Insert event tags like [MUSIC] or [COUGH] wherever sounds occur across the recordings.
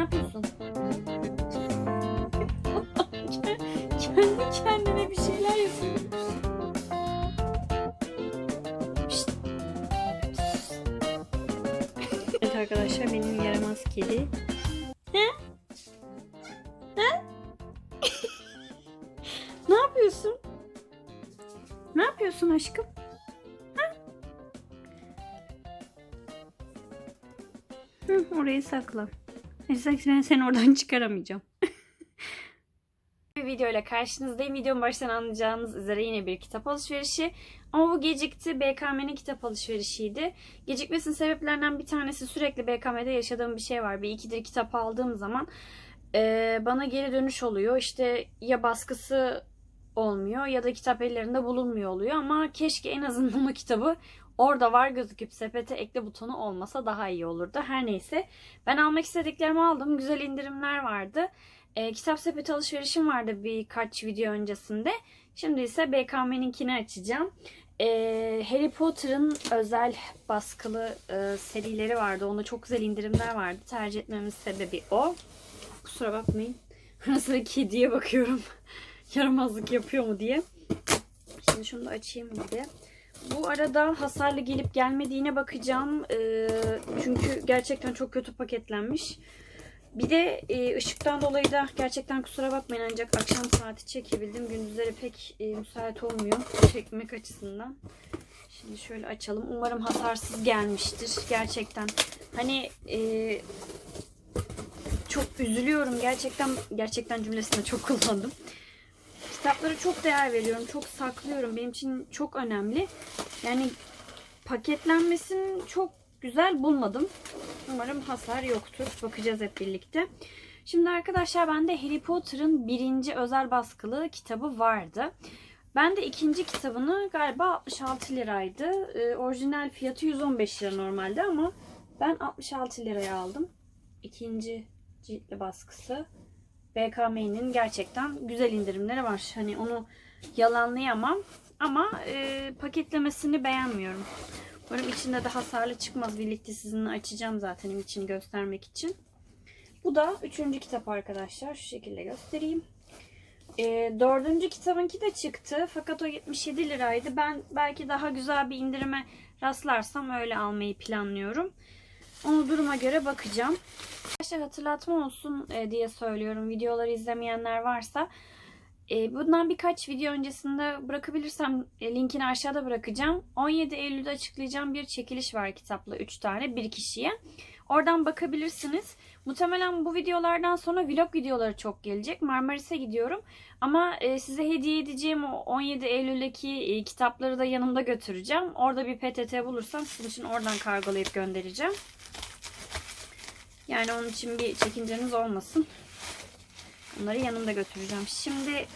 yapıyorsun? [LAUGHS] Kendi kendine bir şeyler yapıyor. Evet arkadaşlar benim yaramaz kedi. He? He? ne yapıyorsun? Ne yapıyorsun aşkım? Ha? Hı, orayı sakla. Esas ben seni oradan [LAUGHS] çıkaramayacağım. bir videoyla karşınızdayım. Videonun baştan anlayacağınız üzere yine bir kitap alışverişi. Ama bu gecikti. BKM'nin kitap alışverişiydi. Gecikmesinin sebeplerinden bir tanesi sürekli BKM'de yaşadığım bir şey var. Bir ikidir kitap aldığım zaman e, bana geri dönüş oluyor. İşte ya baskısı olmuyor ya da kitap ellerinde bulunmuyor oluyor. Ama keşke en azından o kitabı orada var gözüküp sepete ekle butonu olmasa daha iyi olurdu. Her neyse ben almak istediklerimi aldım. Güzel indirimler vardı. E, kitap sepeti alışverişim vardı birkaç video öncesinde. Şimdi ise BKM'ninkini açacağım. E, Harry Potter'ın özel baskılı e, serileri vardı. Onda çok güzel indirimler vardı. Tercih etmemin sebebi o. Kusura bakmayın. [LAUGHS] Arasında kediye bakıyorum. [LAUGHS] Yaramazlık yapıyor mu diye. Şimdi şunu da açayım bir de. Bu arada hasarlı gelip gelmediğine bakacağım. Ee, çünkü gerçekten çok kötü paketlenmiş. Bir de e, ışıktan dolayı da gerçekten kusura bakmayın ancak akşam saati çekebildim. Gündüzleri pek e, müsait olmuyor çekmek açısından. Şimdi şöyle açalım. Umarım hasarsız gelmiştir. Gerçekten. Hani e, çok üzülüyorum. Gerçekten gerçekten cümlesini çok kullandım. Kitaplara çok değer veriyorum. Çok saklıyorum. Benim için çok önemli. Yani paketlenmesini çok güzel bulmadım. Umarım hasar yoktur. Bakacağız hep birlikte. Şimdi arkadaşlar bende Harry Potter'ın birinci özel baskılı kitabı vardı. Ben de ikinci kitabını galiba 66 liraydı. Ee, orijinal fiyatı 115 lira normalde ama ben 66 liraya aldım. İkinci ciltli baskısı. BKM'nin gerçekten güzel indirimleri var. Hani onu yalanlayamam. Ama e, paketlemesini beğenmiyorum. Umarım içinde de hasarlı çıkmaz. Birlikte sizinle açacağım zaten içini göstermek için. Bu da üçüncü kitap arkadaşlar. Şu şekilde göstereyim. E, dördüncü kitabınki de çıktı. Fakat o 77 liraydı. Ben belki daha güzel bir indirime rastlarsam öyle almayı planlıyorum. Onu duruma göre bakacağım. Arkadaşlar hatırlatma olsun e, diye söylüyorum. Videoları izlemeyenler varsa. E, bundan birkaç video öncesinde bırakabilirsem e, linkini aşağıda bırakacağım. 17 Eylül'de açıklayacağım bir çekiliş var kitapla 3 tane bir kişiye. Oradan bakabilirsiniz. Muhtemelen bu videolardan sonra vlog videoları çok gelecek. Marmaris'e gidiyorum. Ama size hediye edeceğim o 17 Eylül'deki kitapları da yanımda götüreceğim. Orada bir PTT bulursam sizin için oradan kargolayıp göndereceğim. Yani onun için bir çekinceniz olmasın. Bunları yanımda götüreceğim. Şimdi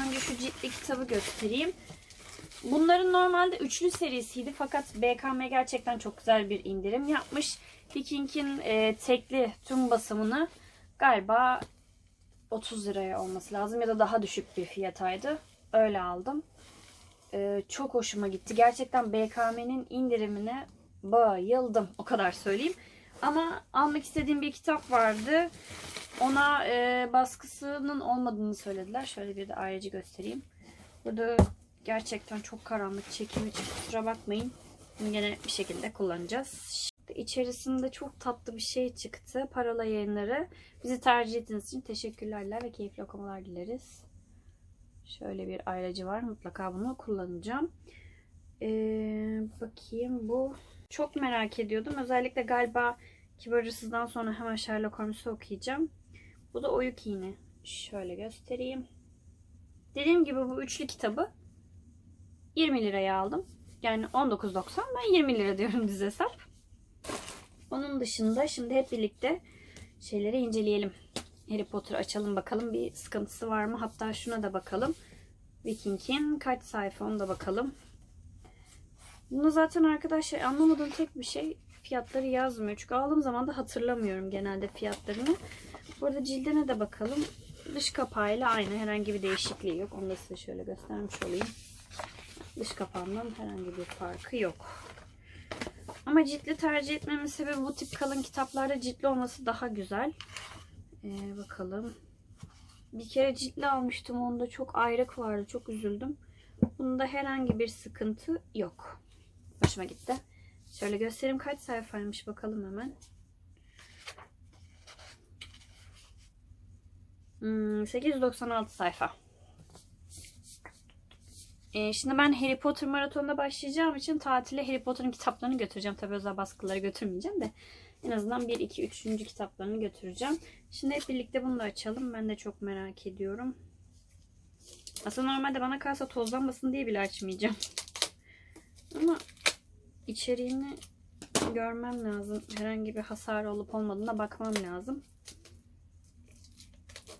önce şu ciltli kitabı göstereyim. Bunların normalde üçlü serisiydi fakat BKM gerçekten çok güzel bir indirim yapmış. Viking'in e, tekli tüm basımını galiba 30 liraya olması lazım ya da daha düşük bir fiyataydı. Öyle aldım. E, çok hoşuma gitti. Gerçekten BKM'nin indirimine bayıldım. O kadar söyleyeyim. Ama almak istediğim bir kitap vardı. Ona e, baskısının olmadığını söylediler. Şöyle bir de ayrıcı göstereyim. Burada gerçekten çok karanlık çekim için kusura bakmayın. Yine bir şekilde kullanacağız. İçerisinde çok tatlı bir şey çıktı. Parola yayınları. Bizi tercih ettiğiniz için teşekkürlerler ve keyifli okumalar dileriz. Şöyle bir ayrıcı var. Mutlaka bunu kullanacağım. Ee, bakayım bu. Çok merak ediyordum. Özellikle galiba Kibar Hırsız'dan sonra hemen Sherlock Holmes'u okuyacağım. Bu da Oyuk iğne. Şöyle göstereyim. Dediğim gibi bu üçlü kitabı 20 liraya aldım. Yani 19.90 ben 20 lira diyorum düz hesap. Onun dışında şimdi hep birlikte şeyleri inceleyelim. Harry Potter açalım bakalım bir sıkıntısı var mı? Hatta şuna da bakalım. Viking'in kaç sayfa onu da bakalım. Bunu zaten arkadaşlar anlamadığım tek bir şey fiyatları yazmıyor. Çünkü aldığım zaman da hatırlamıyorum genelde fiyatlarını. Burada cildine de bakalım. Dış kapağıyla aynı. Herhangi bir değişikliği yok. Onu da size şöyle göstermiş olayım. Dış kapağından herhangi bir farkı yok. Ama ciltli tercih etmemin sebebi bu tip kalın kitaplarda ciltli olması daha güzel. Ee, bakalım. Bir kere ciltli almıştım. Onda çok ayrık vardı. Çok üzüldüm. Bunda herhangi bir sıkıntı yok. Hoşuma gitti. Şöyle göstereyim kaç sayfaymış bakalım hemen. Hmm, 896 sayfa. Ee, şimdi ben Harry Potter maratonuna başlayacağım için tatile Harry Potter'ın kitaplarını götüreceğim. Tabii özel baskıları götürmeyeceğim de. En azından 1, 2, 3. kitaplarını götüreceğim. Şimdi hep birlikte bunu da açalım. Ben de çok merak ediyorum. Aslında normalde bana kalsa tozlanmasın diye bile açmayacağım. Ama içeriğini görmem lazım. Herhangi bir hasar olup olmadığına bakmam lazım.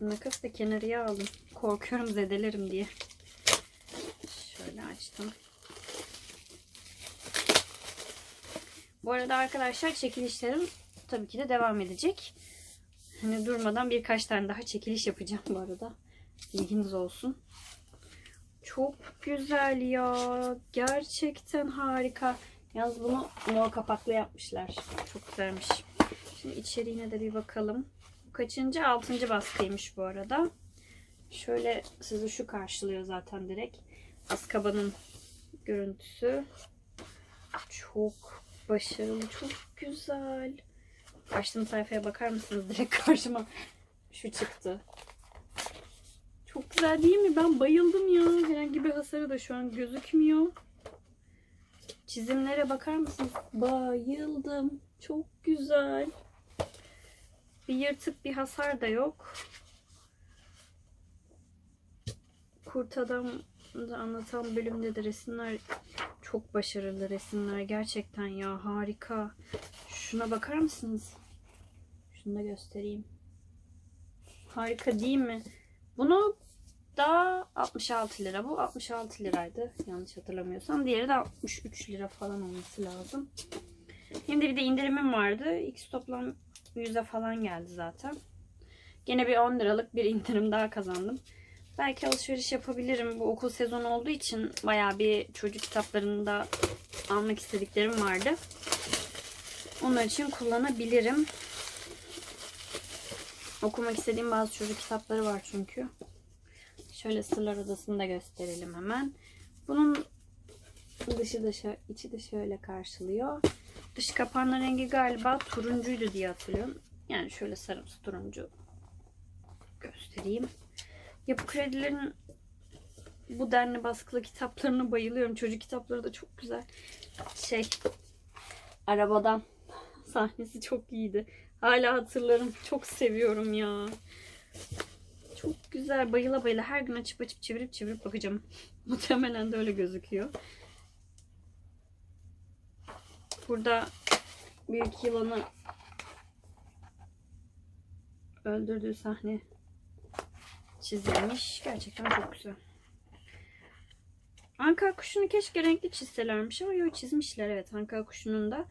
Makas da kenarıya aldım. Korkuyorum zedelerim diye. Şöyle açtım. Bu arada arkadaşlar çekilişlerim tabii ki de devam edecek. Hani durmadan birkaç tane daha çekiliş yapacağım bu arada. Bilginiz olsun. Çok güzel ya. Gerçekten harika. Yalnız bunu mor kapaklı yapmışlar. Çok güzelmiş. Şimdi içeriğine de bir bakalım. Bu kaçıncı? Altıncı baskıymış bu arada. Şöyle sizi şu karşılıyor zaten direkt. Azkaban'ın görüntüsü. Çok başarılı, çok güzel. Açtığım sayfaya bakar mısınız? [LAUGHS] Direkt karşıma şu çıktı. Çok güzel değil mi? Ben bayıldım ya. Herhangi bir hasarı da şu an gözükmüyor. Çizimlere bakar mısınız? Bayıldım. Çok güzel. Bir yırtık bir hasar da yok. Kurt Adam da anlatan bölümde de resimler çok başarılı resimler. Gerçekten ya harika. Şuna bakar mısınız? Şunu da göstereyim. Harika değil mi? Bunu da 66 lira. Bu 66 liraydı. Yanlış hatırlamıyorsam. Diğeri de 63 lira falan olması lazım. Şimdi bir de indirimim vardı. X toplam 100'e falan geldi zaten. Gene bir 10 liralık bir indirim daha kazandım. Belki alışveriş yapabilirim. Bu okul sezonu olduğu için bayağı bir çocuk kitaplarını da almak istediklerim vardı. Onlar için kullanabilirim. Okumak istediğim bazı çocuk kitapları var çünkü. Şöyle Sırlar Odası'nı da gösterelim hemen. Bunun dışı da şö- içi de şöyle karşılıyor. Dış kapağının rengi galiba turuncuydu diye hatırlıyorum. Yani şöyle sarımsı turuncu göstereyim. Yapı kredilerin bu denli baskılı kitaplarına bayılıyorum. Çocuk kitapları da çok güzel. Şey, arabadan sahnesi çok iyiydi. Hala hatırlarım. Çok seviyorum ya. Çok güzel. Bayıla bayıla. Her gün açıp açıp çevirip çevirip bakacağım. [LAUGHS] Muhtemelen de öyle gözüküyor. Burada büyük yılanı öldürdüğü sahne çizilmiş. Gerçekten çok güzel. Ankara kuşunu keşke renkli çizselermiş ama yok çizmişler. Evet Ankara kuşunun da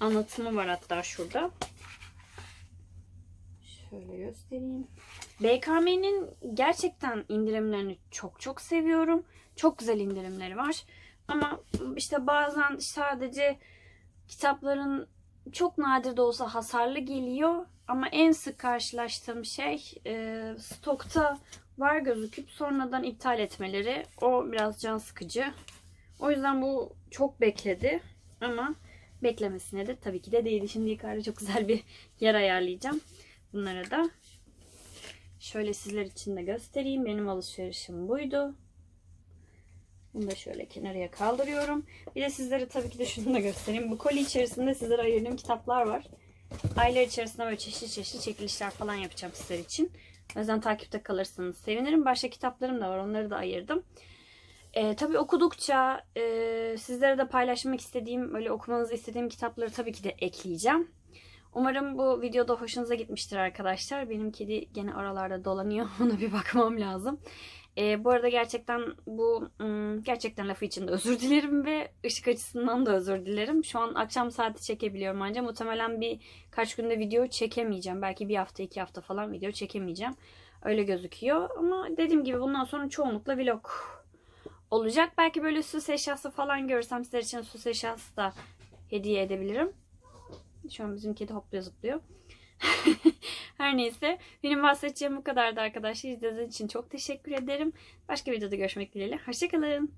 anlatımı var hatta şurada. Şöyle göstereyim. BKM'nin gerçekten indirimlerini çok çok seviyorum. Çok güzel indirimleri var. Ama işte bazen sadece kitapların çok nadir de olsa hasarlı geliyor. Ama en sık karşılaştığım şey e, stokta var gözüküp sonradan iptal etmeleri. O biraz can sıkıcı. O yüzden bu çok bekledi. Ama beklemesine de tabii ki de değdi. Şimdi yukarıda çok güzel bir yer ayarlayacağım. Bunlara da. Şöyle sizler için de göstereyim. Benim alışverişim buydu. Bunu da şöyle kenarıya kaldırıyorum. Bir de sizlere tabii ki de şunu da göstereyim. Bu koli içerisinde sizlere ayırdığım kitaplar var. Aylar içerisinde böyle çeşitli çeşitli çekilişler falan yapacağım sizler için. O yüzden takipte kalırsanız sevinirim. Başka kitaplarım da var. Onları da ayırdım. Ee, tabii okudukça e, sizlere de paylaşmak istediğim, böyle okumanızı istediğim kitapları tabii ki de ekleyeceğim. Umarım bu videoda hoşunuza gitmiştir arkadaşlar. Benim kedi gene aralarda dolanıyor. [LAUGHS] Ona bir bakmam lazım. Ee, bu arada gerçekten bu ım, gerçekten lafı için de özür dilerim ve ışık açısından da özür dilerim. Şu an akşam saati çekebiliyorum ancak muhtemelen bir kaç günde video çekemeyeceğim. Belki bir hafta iki hafta falan video çekemeyeceğim. Öyle gözüküyor. Ama dediğim gibi bundan sonra çoğunlukla vlog olacak. Belki böyle süs eşyası falan görürsem sizler için süs eşyası da hediye edebilirim. Şu an bizim kedi hopluyor zıplıyor. [LAUGHS] Her neyse. Benim bahsedeceğim bu kadardı arkadaşlar. İzlediğiniz için çok teşekkür ederim. Başka videoda görüşmek dileğiyle. Hoşçakalın.